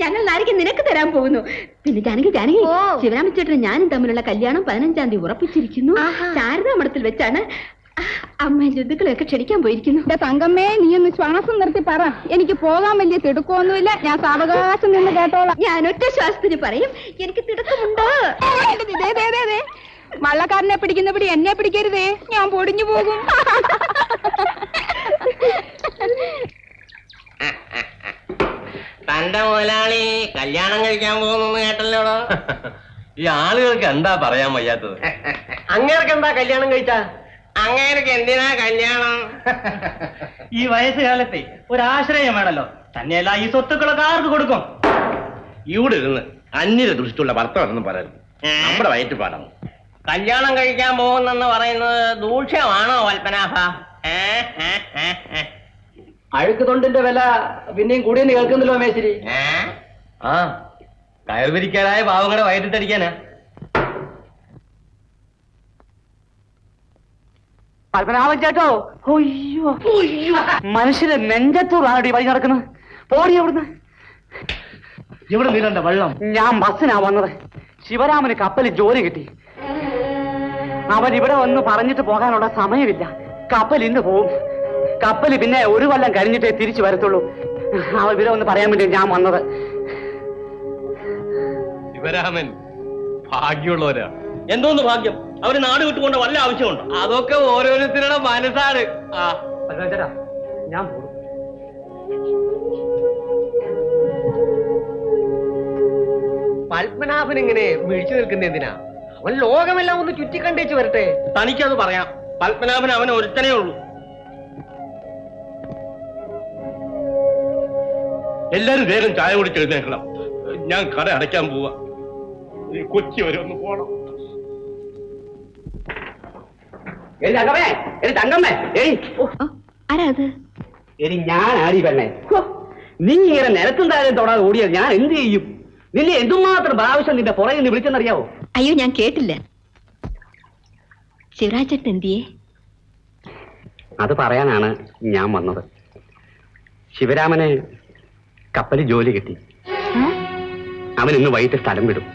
ഞങ്ങൾ നാരിക്ക് നിനക്ക് തരാൻ പോകുന്നു. പിന്നെ ജാനകി ജാനകി. ശിവരാമച്ചേട്ടനും ഞാനും തമ്മിലുള്ള കല്യാണം പതിനഞ്ചാം തീയതി ഉറപ്പിച്ചിരിക്കുന്നു. ശാരദാമഠത്തിൽ വെച്ചാണ് അമ്മ ജന്തുക്കളെയൊക്കെ ക്ഷണിക്കാൻ പോയിരിക്കുന്നു. എന്റെ തങ്കമ്മേ നീ ഒന്ന് ശ്വാസം നിർത്തി പറ. എനിക്ക് പോകാൻ വലിയ തിടുക്കമൊന്നുമില്ല. ഞാൻ സാവകാശം നിന്ന് കേട്ടോളാം. ഞാൻ ഒറ്റ ശ്വാസത്തിന് പറയും. എനിക്ക് തിടുക്കമുണ്ടോ. വള്ളക്കാരനെ പിടിക്കുന്ന പിടി എന്നെ പിടിക്കരുതേ. ഞാൻ പൊടിഞ്ഞു പോകും. തന്റെ മുതലാളി കല്യാണം കഴിക്കാൻ പോകുന്നു കേട്ടല്ലോടോ ഈ ആളുകൾക്ക് എന്താ പറയാൻ വയ്യാത്തത്? അങ്ങേർക്ക് എന്താ കല്യാണം കഴിച്ച? അങ്ങേർക്ക് എന്തിനാ കല്യാണം? ഈ വയസ്സുകാലത്തെ ഒരാശ്രയം വേണല്ലോ. തന്നെയല്ല ഈ സ്വത്തുക്കളൊക്കെ ആർക്ക് കൊടുക്കും? ഇവിടെ ഇരുന്ന് അന്യരെ ദൃഷ്ടിയുള്ള ഭർത്താവെന്നും പറയരുത്. ഏ? നമ്മുടെ വയറ്റുപാടാണ് കല്യാണം കഴിക്കാൻ പോകുന്നെന്ന് പറയുന്നത് ദൂഷ്യമാണോ വൽപ്പനാഭ? ഏ? ഏ? ഏ? അഴുക്ക് തൊണ്ടിന്റെ വില പിന്നെയും കൂടിയെന്ന് കേൾക്കുന്നില്ലോ മേശ്ശേരി? ആ കയർവിരിക്കാനായ പാവങ്ങളെ വയറ്റിട്ടടിക്കാനാ. പത്മനാഭൻ ചേട്ടോ. അയ്യോ. മനുഷ്യരെ നെഞ്ചത്തൂറാണ് വഴി നടക്കുന്നത്. പോടി അവിടുന്ന്. ഇവിടെ നീരണ്ട വെള്ളം? ഞാൻ ബസ്സിനാ വന്നത്. ശിവരാമന് കപ്പലിൽ ജോലി കിട്ടി. അവൻ ഇവിടെ വന്ന് പറഞ്ഞിട്ട് പോകാനുള്ള സമയമില്ല. കപ്പൽ ഇന്ന് പോവും. കപ്പൽ പിന്നെ ഒരു കൊല്ലം കഴിഞ്ഞിട്ടേ തിരിച്ചു വരത്തുള്ളൂ. ആ വിവരം ഒന്ന് പറയാൻ വേണ്ടി ഞാൻ വന്നത്. ശിവരാമൻ ഭാഗ്യമുള്ളവരാ. എന്തോന്ന് ഭാഗ്യം? അവർ നാട് വിട്ടുകൊണ്ട് വല്ല ആവശ്യമുണ്ടോ? അതൊക്കെ ഓരോരുത്തരുടെ മനസ്സാണ്. ആ. ഞാൻ പത്മനാഭൻ ഇങ്ങനെ മിഴിച്ചു നിൽക്കുന്ന എന്തിനാ? അവൻ ലോകമെല്ലാം ഒന്ന് ചുറ്റിക്കണ്ടേച്ച് വരട്ടെ. തനിക്കത് പറയാം. പത്മനാഭൻ അവൻ ഒരുത്തനേ ഉള്ളൂ. എല്ലാരും വേഗം ചായ കുടിച്ച് എഴുന്നേക്കണം ഞാൻ കട അടയ്ക്കാൻ പോവാ. കൊച്ചി വരെ ഒന്ന് പോണം. എടി ആരാ ഞാൻ പെണ്ണെ. നീ ഇങ്ങനെ നിലത്തും താഴെ തൊടാതെ ഓടിയത് ഞാൻ എന്ത് ചെയ്യും? നിന്നെ എന്തുമാത്രം പ്രാവശ്യം നിന്റെ പുറകിൽ നിന്ന് വിളിച്ചെന്നറിയാവോ? അയ്യോ ഞാൻ കേട്ടില്ല. ശിവരാജേട്ടൻ എന്തിയേ? അത് പറയാനാണ് ഞാൻ വന്നത്. ശിവരാമന് കപ്പലിൽ ജോലി കിട്ടി. അവൻ ഇന്ന് വൈകിട്ട് സ്ഥലം വിടും.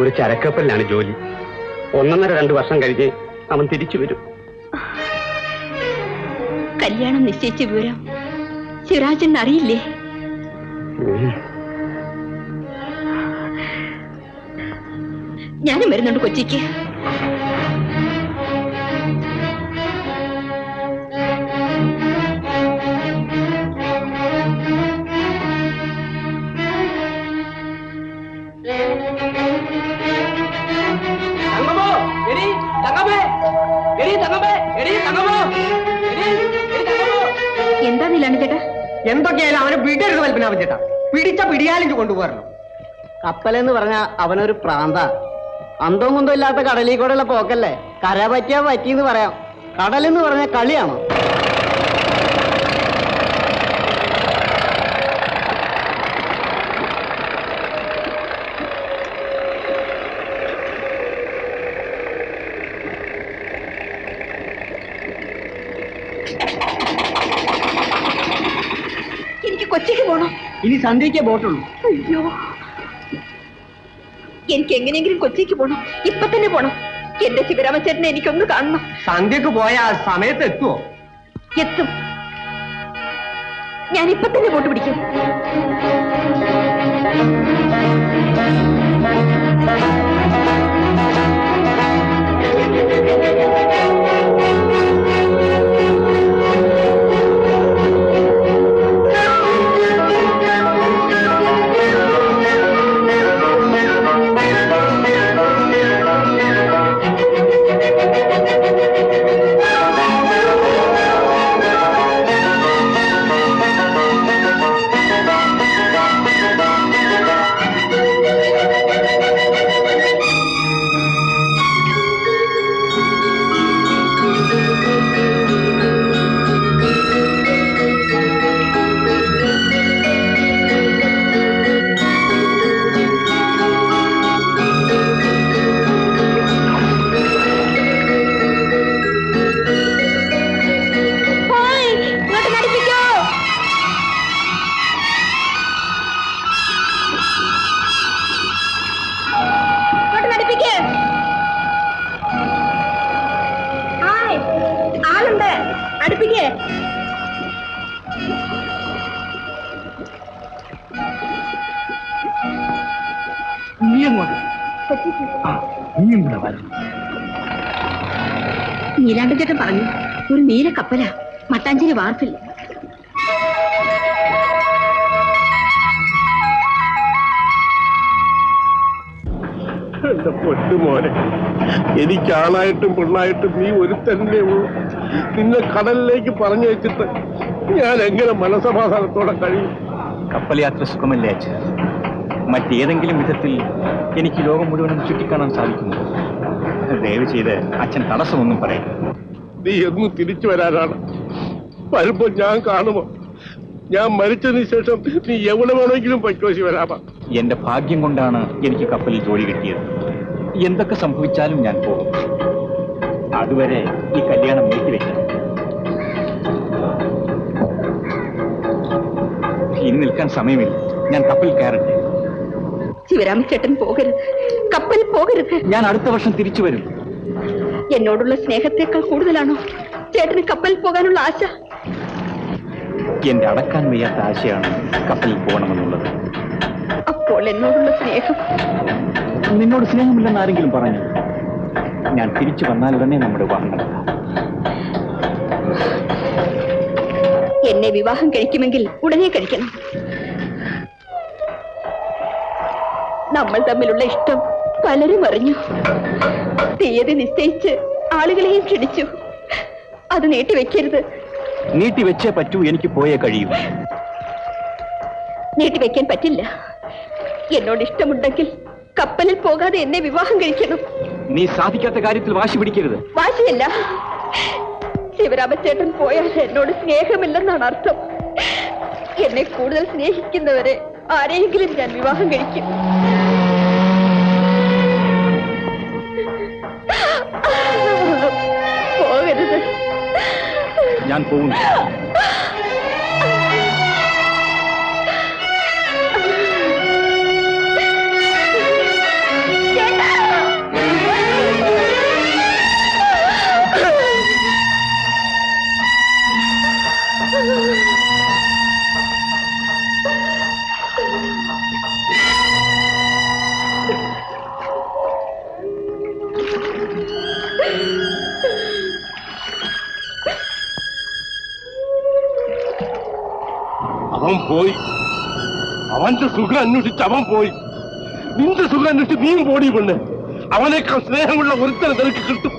ഒരു ചരക്കപ്പലിലാണ് ജോലി. ഒന്നൊന്നര രണ്ടു വർഷം കഴിഞ്ഞ് അവൻ തിരിച്ചു വരും. കല്യാണം നിശ്ചയിച്ച വിവരം സിറാജൻ അറിയില്ലേ. ഞാനും വരുന്നുണ്ട് കൊച്ചിക്ക്. എന്തൊക്കെയായാലും അവനെ വിടരുത് പത്മനാഭൻ ചേട്ടാ. പിടിച്ച പിടിയാലിഞ്ച് കൊണ്ടുപോകണം കപ്പലെന്ന് പറഞ്ഞ അവനൊരു പ്രാന്ത. അന്തവും കുന്തവും ഇല്ലാത്ത കടലിൽ കൂടെയുള്ള പോക്കല്ലേ? കര പറ്റിയാ പറ്റിയെന്ന് പറയാം. കടലെന്ന് പറഞ്ഞ കളിയാണോ? കൊച്ചിക്ക് പോണോ. ഇനി സന്ധ്യയ്ക്ക് ബോട്ടുള്ളൂ. അയ്യോ. എനിക്ക് എങ്ങനെയെങ്കിലും കൊച്ചിക്ക് പോണം. ഇപ്പൊ തന്നെ പോണം. എന്റെ ശിവരാമചേട്ടനെ എനിക്കൊന്ന് കാണണം. സന്ധ്യക്ക് പോയ ആ സമയത്ത് എത്തുമോ എത്തും. ഞാൻ ഇപ്പൊ തന്നെ ബോട്ട് പിടിക്കും. നീലാണ്ടൻ പറഞ്ഞു ഒരു നീല കപ്പല മട്ടാഞ്ചേരി വാർഫിൽ എനിക്ക് ആണായിട്ടും പെണ്ണായിട്ടും നീ ഒരു തന്നെ ഉള്ളൂ. നിന്നെ കടലിലേക്ക് പറഞ്ഞു വെച്ചിട്ട് ഞാൻ എങ്ങനെ മനസമാധാനത്തോടെ കഴിയും? കപ്പൽ യാത്ര സുഖമല്ലേ അച്ഛ? മറ്റേതെങ്കിലും വിധത്തിൽ എനിക്ക് ലോകം മുഴുവനും ചുറ്റിക്കാണാൻ സാധിക്കുന്നു ദയവ് ചെയ്ത് അച്ഛൻ തടസ്സമൊന്നും പറയും നീ എന്ന് തിരിച്ചു വരാനാണ്. വരുമ്പോ ഞാൻ കാണുമോ? ഞാൻ മരിച്ചതിന് ശേഷം നീ എവിടെ വേണമെങ്കിലും പൈക്കോശി വരാമ? എന്റെ ഭാഗ്യം കൊണ്ടാണ് എനിക്ക് കപ്പലിൽ ജോലി കിട്ടിയത്. എന്തൊക്കെ സംഭവിച്ചാലും ഞാൻ പോകും. അതുവരെ ഈ കല്യാണം നീക്കി നീട്ടിവെക്കണം ഇനി നിൽക്കാൻ സമയമില്ല. ഞാൻ കപ്പലിൽ കയറട്ടെ. ശിവരാമചേട്ടൻ പോകരുത്. കപ്പൽ പോകരുത്. ഞാൻ അടുത്ത വർഷം തിരിച്ചു വരും. എന്നോടുള്ള സ്നേഹത്തെക്കാൾ കൂടുതലാണോ? ചേട്ടന് കപ്പലിൽ പോകാനുള്ള ആശ? എന്റെ അടക്കാൻ വയ്യാത്ത ആശയാണ് കപ്പലിൽ പോകണമെന്നുള്ളത്. അപ്പോൾ എന്നോടുള്ള സ്നേഹം? നിന്നോട് സ്നേഹമില്ലെന്ന് ആരെങ്കിലും പറഞ്ഞു? ഞാൻ തിരിച്ചു വന്നാൽ ഉടനെ നമ്മുടെ വിവാഹം നടത്താം എന്നെ വിവാഹം കഴിക്കുമെങ്കിൽ ഉടനെ കഴിക്കണം. നമ്മൾ തമ്മിലുള്ള ഇഷ്ടം പലരും അറിഞ്ഞു. തീയതി നിശ്ചയിച്ച് ആളുകളെയും ക്ഷണിച്ചു. അത് നീട്ടിവെക്കരുത് നീട്ടി വെച്ചേ പറ്റൂ എനിക്ക് പോയേ കഴിയൂ. നീട്ടിവെക്കാൻ പറ്റില്ല. എന്നോട് ഇഷ്ടമുണ്ടെങ്കിൽ കപ്പലിൽ പോകാതെ എന്നെ വിവാഹം കഴിക്കണം. നീ സാധിക്കാത്ത കാര്യത്തിൽ വാശി പിടിക്കരുത്. വാശിയല്ല. ശിവരാമചേട്ടൻ പോയാൽ എന്നോട് സ്നേഹമില്ലെന്നാണ് അർത്ഥം. എന്നെ കൂടുതൽ സ്നേഹിക്കുന്നവരെ ആരെയെങ്കിലും ഞാൻ വിവാഹം കഴിക്കും. ഞാൻ പോകുന്നു അവൻ പോയി. അവന്റെ സുഖം അന്വേഷിച്ച് അവൻ പോയി. നിന്റെ സുഖം അന്വേഷിച്ച് നീയും പോടി പെണ്ണ് അവനേക്കാൾ സ്നേഹമുള്ള ഒരുത്തരം നിനക്ക് കിട്ടും.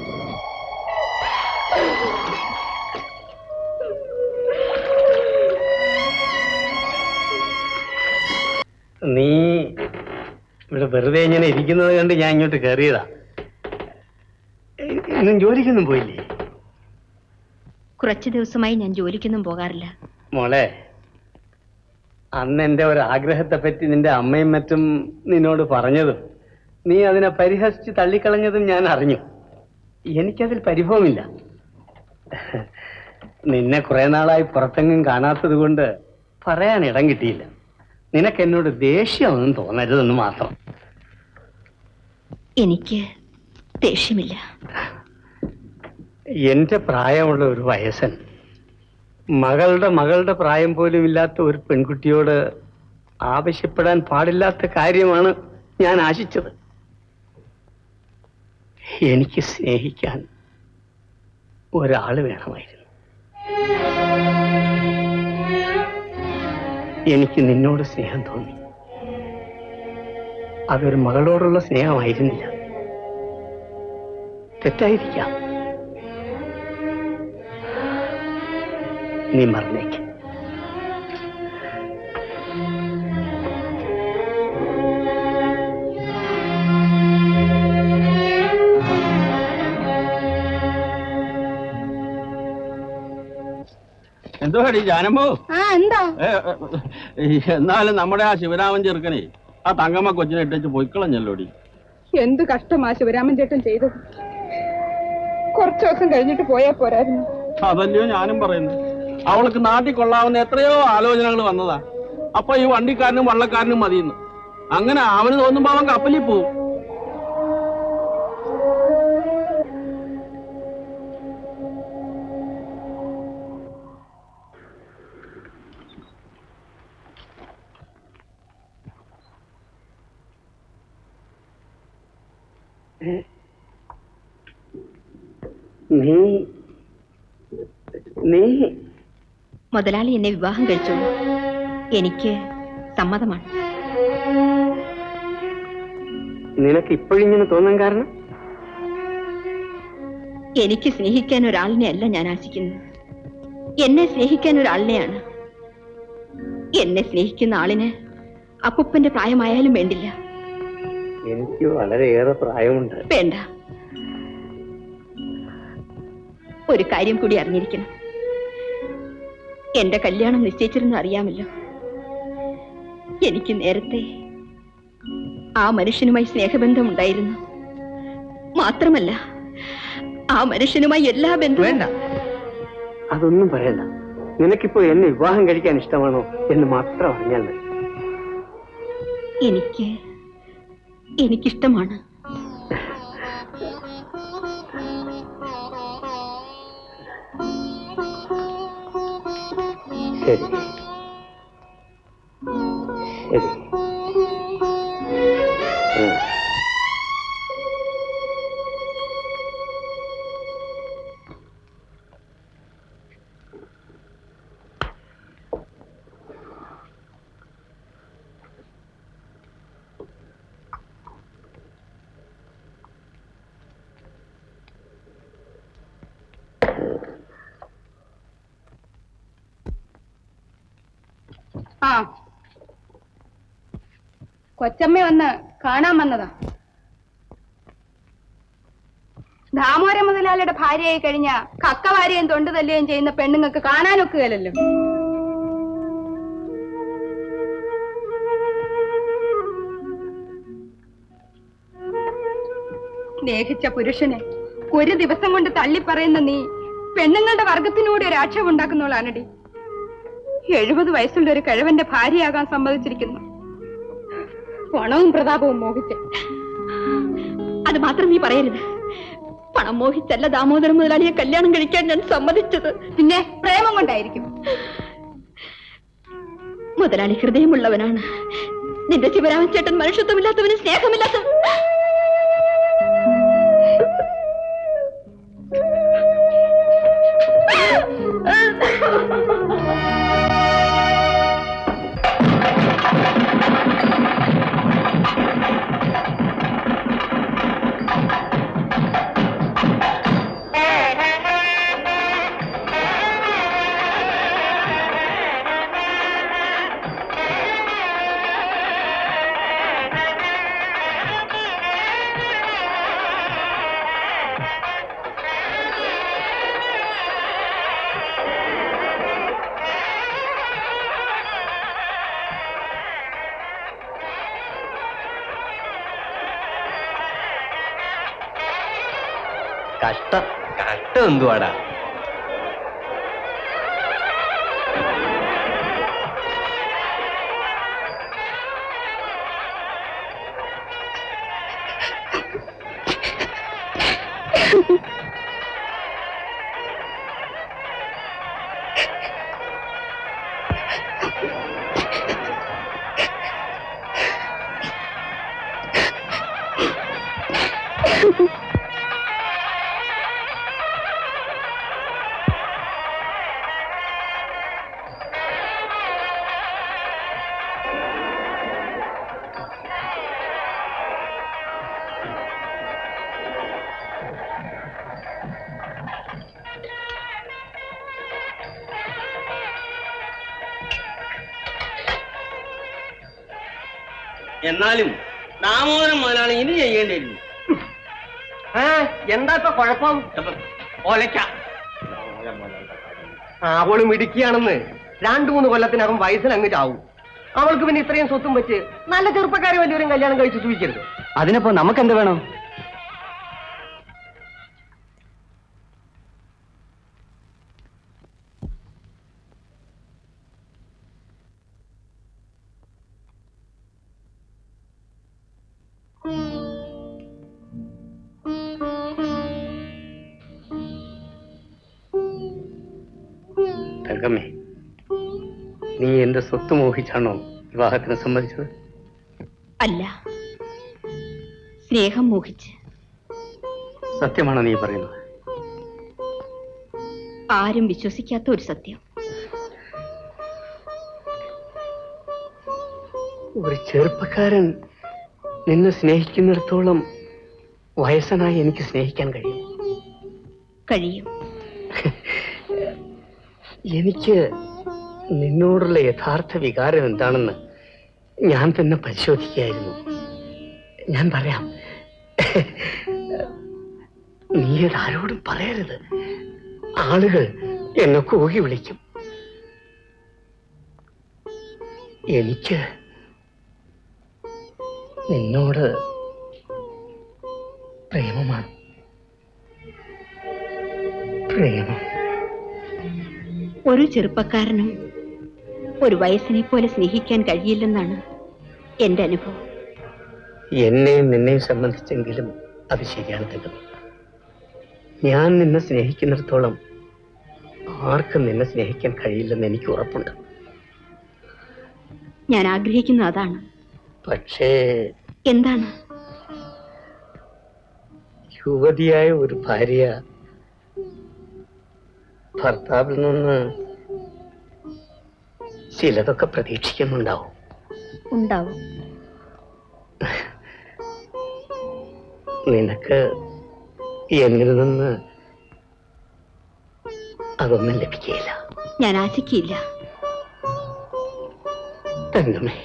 നീ ഇവിടെ വെറുതെ ഇങ്ങനെ ഇരിക്കുന്നത് കണ്ട് ഞാൻ ഇങ്ങോട്ട് കയറിയതാ. ഇന്നും ജോലിക്കൊന്നും പോയില്ലേ? കുറച്ച് ദിവസമായി ഞാൻ ജോലിക്കൊന്നും പോകാറില്ല. മോളെ അന്ന് എന്റെ ഒരു ആഗ്രഹത്തെ പറ്റി നിന്റെ അമ്മയും മറ്റും നിന്നോട് പറഞ്ഞതും നീ അതിനെ പരിഹസിച്ച് തള്ളിക്കളഞ്ഞതും ഞാൻ അറിഞ്ഞു. എനിക്കതിൽ പരിഭവമില്ല. നിന്നെ കുറെ നാളായി പുറത്തെങ്ങും കാണാത്തത് കൊണ്ട് പറയാൻ ഇടം കിട്ടിയില്ല. നിനക്ക് എന്നോട് ദേഷ്യമൊന്നും തോന്നരുതെന്ന് മാത്രം. എനിക്ക് ദേഷ്യമില്ല. എന്റെ പ്രായമുള്ള ഒരു വയസ്സൻ മകളുടെ മകളുടെ പ്രായം പോലും ഇല്ലാത്ത ഒരു പെൺകുട്ടിയോട് ആവശ്യപ്പെടാൻ പാടില്ലാത്ത കാര്യമാണ് ഞാൻ ആശിച്ചത്. എനിക്ക് സ്നേഹിക്കാൻ ഒരാൾ വേണമായിരുന്നു. എനിക്ക് നിന്നോട് സ്നേഹം തോന്നി. അതൊരു മകളോടുള്ള സ്നേഹമായിരുന്നില്ല. തെറ്റായിരിക്കാം. നീ മറന്നേക്ക് എന്തുവാടി ആ ഏ, എന്നാലും നമ്മുടെ ആ ശിവരാമൻ ചെറുക്കനെ ആ തങ്കമ്മ കൊച്ചിനെ ഇട്ടേച്ച് പൊയ്ക്കളഞ്ഞല്ലോടി. എന്ത് കഷ്ടമാ ശിവരാമൻ ചേട്ടൻ ചെയ്തത്. കുറച്ചു ദിവസം കഴിഞ്ഞിട്ട് പോയാ പോരായിരുന്നു. അതല്ലയോ ഞാനും പറയുന്നു അവൾക്ക് നാട്ടിൽ കൊള്ളാവുന്ന എത്രയോ ആലോചനകൾ വന്നതാ. അപ്പൊ ഈ വണ്ടിക്കാരനും വള്ളക്കാരനും മതിയെന്ന്. അങ്ങനെ അവന് തോന്നുമ്പോ അവൻ കപ്പലിൽ പോവും. നീ നീ മുതലാളി എന്നെ വിവാഹം കഴിച്ചോളൂ. എനിക്ക് സമ്മതമാണ്. നിനക്ക് ഇപ്പോഴിങ്ങനെ തോന്നാൻ കാരണം? എനിക്ക് സ്നേഹിക്കാൻ ഒരാളിനെ അല്ല ഞാൻ ആശിക്കുന്നത്. എന്നെ സ്നേഹിക്കാൻ ഒരാളിനെയാണ്. എന്നെ സ്നേഹിക്കുന്ന ആളിന് അപ്പുപ്പന്റെ പ്രായമായാലും വേണ്ടില്ല. എനിക്ക് വളരെയേറെ പ്രായമുണ്ട്. വേണ്ട. ഒരു കാര്യം കൂടി അറിഞ്ഞിരിക്കണം. എന്റെ കല്യാണം നിശ്ചയിച്ചിരുന്നു അറിയാമല്ലോ. എനിക്ക് നേരത്തെ ആ മനുഷ്യനുമായി സ്നേഹബന്ധം ഉണ്ടായിരുന്നു മാത്രമല്ല ആ മനുഷ്യനുമായി എല്ലാ ബന്ധവും വേണ്ട. അതൊന്നും പറയണ്ട. നിനക്കിപ്പോ എന്നെ വിവാഹം കഴിക്കാൻ ഇഷ്ടമാണോ എന്ന് മാത്രം അറിഞ്ഞാൽ മതി. എനിക്ക് എനിക്കിഷ്ടമാണ്. ശരി ശരി കൊച്ചമ്മ വന്ന് കാണാൻ വന്നതാ. ദാമോര മുതലാളിയുടെ ഭാര്യയായി കഴിഞ്ഞ കക്കവാരിയും തൊണ്ടു തല്ലുകയും ചെയ്യുന്ന പെണ്ണുങ്ങൾക്ക് കാണാനൊക്കുകയല്ലോ സ്നേഹിച്ച പുരുഷനെ ഒരു ദിവസം കൊണ്ട് തള്ളിപ്പറയുന്ന നീ പെണ്ണുങ്ങളുടെ വർഗത്തിനൂടെ ഒരു ആക്ഷേപം ഉണ്ടാക്കുന്നവളാണടി. എഴുപത് വയസ്സുള്ള ഒരു കിഴവന്റെ ഭാര്യയാകാൻ സമ്മതിച്ചിരിക്കുന്നു. പണവും പ്രതാപവും മോഹിച്ച്. അത് മാത്രം നീ പറയരുത്. പണം മോഹിച്ചല്ല ദാമോദരൻ മുതലാളിയെ കല്യാണം കഴിക്കാൻ ഞാൻ സമ്മതിച്ചത്. പിന്നെ പ്രേമം കൊണ്ടായിരിക്കും. മുതലാളി ഹൃദയമുള്ളവനാണ്. നിന്റെ ശിവരാമൻ ചേട്ടൻ മനുഷ്യത്വമില്ലാത്തവന് സ്നേഹമില്ലാത്തവൻ കഷ്ടം. കഷ്ടം എന്തുവാടാ? എന്നാലും ദാമോദരൻ മോനാണ് ഇനി ചെയ്യേണ്ടിയിരുന്നു എന്താ ഇപ്പൊ കുഴപ്പം? ഒലയ്ക്ക. അവളും ഇടുക്കിയാണെന്ന് രണ്ടു മൂന്ന് കൊല്ലത്തിനകം വയസ്സിൽ അങ്ങ് ചാവും. അവൾക്ക് പിന്നെ ഇത്രയും സ്വത്തും വെച്ച് നല്ല ചെറുപ്പക്കാരെ വലിയവരും കല്യാണം കഴിച്ച് സൂചിക്കരുത് അതിനപ്പോ നമുക്ക് എന്ത് വേണം? തങ്കമ്മേ നീ എന്റെ സ്വത്ത് മോഹിച്ചാണോ വിവാഹത്തിന് സമ്മതിച്ചത്? അല്ല. സ്നേഹം മോഹിച്ച്. സത്യമാണ് നീ പറയുന്നത്? ആരും വിശ്വസിക്കാത്ത ഒരു സത്യം. ഒരു ചെറുപ്പക്കാരൻ നിന്നെ സ്നേഹിക്കുന്നിടത്തോളം വയസ്സനായി എനിക്ക് സ്നേഹിക്കാൻ കഴിയും. കഴിയും. എനിക്ക് നിന്നോടുള്ള യഥാർത്ഥ വികാരം എന്താണെന്ന് ഞാൻ തന്നെ പരിശോധിക്കുകയായിരുന്നു. ഞാൻ പറയാം നീ ആരോടും പറയരുത്. ആളുകൾ എന്നെ കൂകി വിളിക്കും. എനിക്ക് നിന്നോട് പ്രേമമാണ്. പ്രേമം. ഒരു ചെറുപ്പക്കാരനും ഒരു വയസ്സിനെ പോലെ സ്നേഹിക്കാൻ കഴിയില്ലെന്നാണ് എന്റെ അനുഭവം. എന്നെയും നിന്നെയും സംബന്ധിച്ചെങ്കിലും അത് ശരിയാണ് തങ്കം ഞാൻ നിന്നെ സ്നേഹിക്കുന്നിടത്തോളം ആർക്കും നിന്നെ സ്നേഹിക്കാൻ കഴിയില്ലെന്ന് എനിക്ക് ഉറപ്പുണ്ട്. ഞാൻ ആഗ്രഹിക്കുന്നത് അതാണ്. പക്ഷേ എന്താണ്? യുവതിയായ ഒരു ഭാര്യ ഭർത്താവിൽ നിന്ന് ചിലതൊക്കെ പ്രതീക്ഷിക്കുന്നുണ്ടാവും. ഉണ്ടാവും. നിനക്ക് എന്നിൽ നിന്ന് അതൊന്നും ലഭിക്കുകയില്ല. ഞാൻ ആശിക്കില്ല തങ്കമേ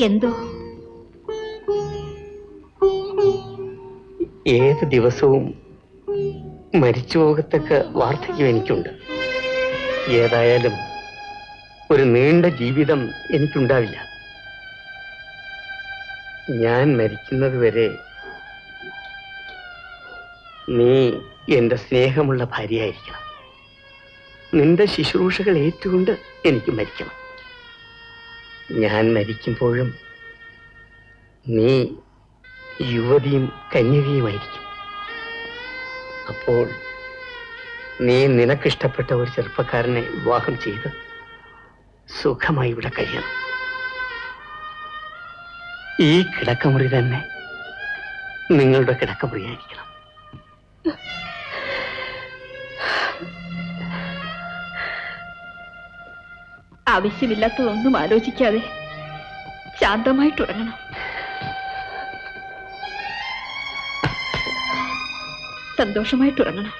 എന്തോ? ഏത് ദിവസവും മരിച്ചു പോകത്തക്ക വാർദ്ധക്യം എനിക്കുണ്ട്. ഏതായാലും ഒരു നീണ്ട ജീവിതം എനിക്കുണ്ടാവില്ല. ഞാൻ മരിക്കുന്നത് വരെ നീ എന്റെ സ്നേഹമുള്ള ഭാര്യയായിരിക്കണം. നിന്റെ ശുശ്രൂഷകൾ ഏറ്റുകൊണ്ട് എനിക്ക് മരിക്കണം. ഞാൻ മരിക്കുമ്പോഴും നീ യുവതിയും കന്യകയുമായിരിക്കും. അപ്പോൾ നീ നിനക്കിഷ്ടപ്പെട്ട ഒരു ചെറുപ്പക്കാരനെ വിവാഹം ചെയ്ത് സുഖമായി ഇവിടെ കഴിയണം. ഈ കിടക്കമുറി തന്നെ നിങ്ങളുടെ കിടക്കമുറിയായിരിക്കണം. ആവശ്യമില്ലാത്തതൊന്നും ആലോചിക്കാതെ ശാന്തമായിട്ടുറങ്ങണം സന്തോഷമായിട്ടുറങ്ങണം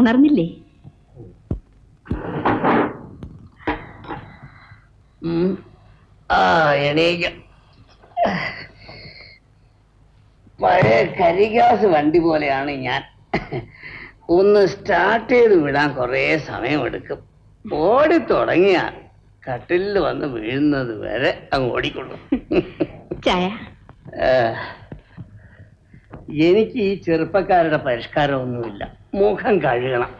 ഉണർന്നില്ലേ? ആ എണീക്ക. പഴയ കരിഗ്യാസ് വണ്ടി പോലെയാണ് ഞാൻ. ഒന്ന് സ്റ്റാർട്ട് ചെയ്ത് വിടാൻ കുറേ സമയമെടുക്കും. ഓടി തുടങ്ങിയ കട്ടിലിൽ വന്ന് വീഴുന്നത് വരെ അങ്ങ് ഓടിക്കൊള്ളും. ചായ. എനിക്ക് ഈ ചെറുപ്പക്കാരുടെ പരിഷ്കാരമൊന്നുമില്ല. മുഖം കഴുകണം.